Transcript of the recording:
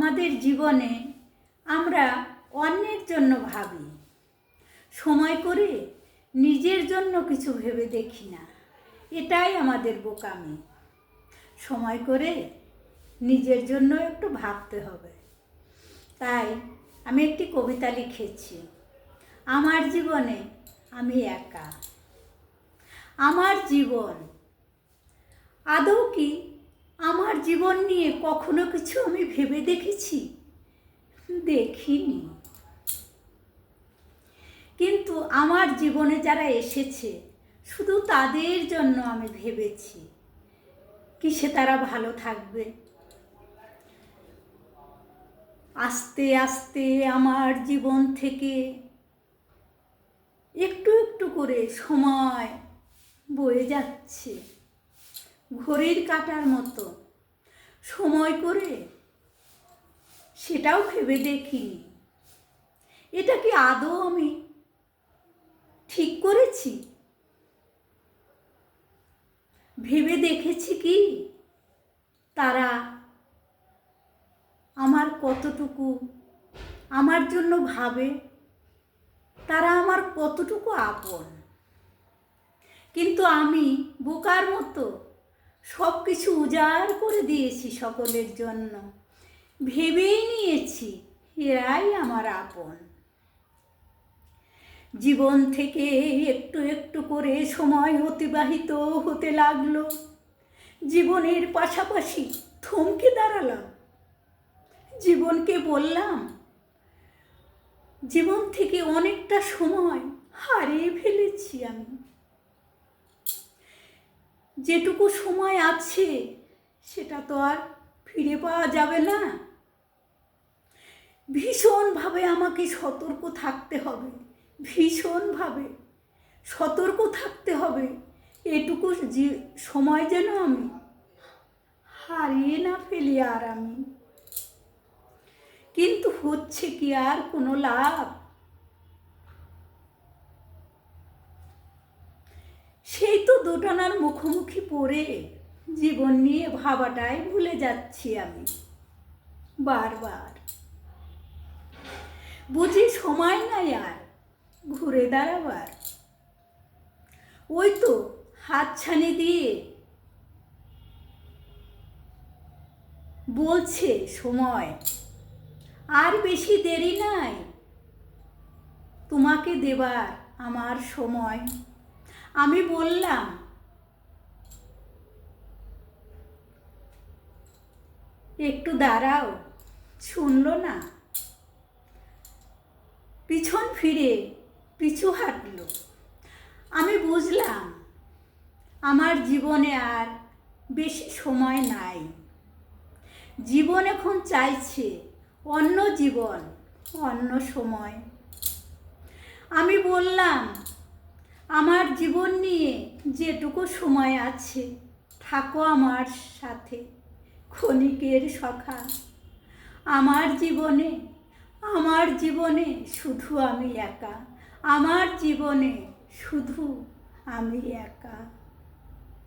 আমাদের জীবনে আমরা অন্যের জন্য ভাবি। সময় করে নিজের জন্য কিছু ভেবে দেখি না। এটাই আমাদের বোকামি। সময় করে নিজের জন্য একটু ভাবতে হবে। তাই আমি একটি কবিতা লিখেছি, আমার জীবনে আমি একা। আমার জীবন আদৌ কি আমার জীবন নিয়ে কখনো কিছু আমি ভেবে দেখেছি? দেখিনি। কিন্তু আমার জীবনে যারা এসেছে, শুধু তাদের জন্য আমি ভেবেছি। কিসে তারা ভালো থাকবে? আস্তে আস্তে আমার জীবন থেকে একটু একটু করে সময় বয়ে যাচ্ছে। ঘড়ির কাটার মতো। সময় করে? সেটাও ভেবে দেখিনি। এটা কি আদৌ আমি ঠিক করেছি? ভেবে দেখেছি কি? তারা আমার কতটুকু আমার জন্য ভাবে? তারা আমার কতটুকু আপন? কিন্তু আমি বোকার মতো সব কিছু উজাড় করে দিয়েছি সকলের জন্য। ভেবেই নিয়েছি, এরাই আমার আপন। জীবন থেকে একটু একটু করে সময় অতিবাহিত হতে লাগল। জীবনের পাশাপাশি থমকে দাঁড়ালাম। জীবনকে বললাম, জীবন থেকে অনেকটা সময় হারিয়ে ফেলেছি আমি। যেটুকু সময় আছে, সেটা তো আর ফিরে পাওয়া যাবে না। ভীষণভাবে আমাকে সতর্ক থাকতে হবে, ভীষণভাবে সতর্ক থাকতে হবে। এটুকু সময় যেন আমি হারিয়ে না ফেলি আর আমি। কিন্তু হচ্ছে কি আর কোনো লাভ? সেই তো দুটানার মুখোমুখি পড়ে জীবন নিয়ে ভাবাটাই ভুলে যাচ্ছি আমি। বারবার। বুঝি সময় নাই আর, ঘুরে দাঁড়াবার। ওই তো হাতছানি দিয়ে বলছে সময়, আর বেশি দেরি নাই। তোমাকে দেবার আমার সময়। আমি বললাম। একটু দাঁড়াও, শুনলো না। পিছন ফিরে পিছু হাঁটলো। আমি বুঝলাম, আমার জীবনে আর বেশি সময় নাই। জীবন এখন চাইছে অন্য জীবন, অন্য সময়। আমি বললাম আমার জীবন নিয়ে যেটুকু সময় আছে, থাকো আমার সাথে, ক্ষণিকের সখা। আমার জীবনে আমার জীবনে শুধু আমি একা। আমার জীবনে শুধু আমি একা।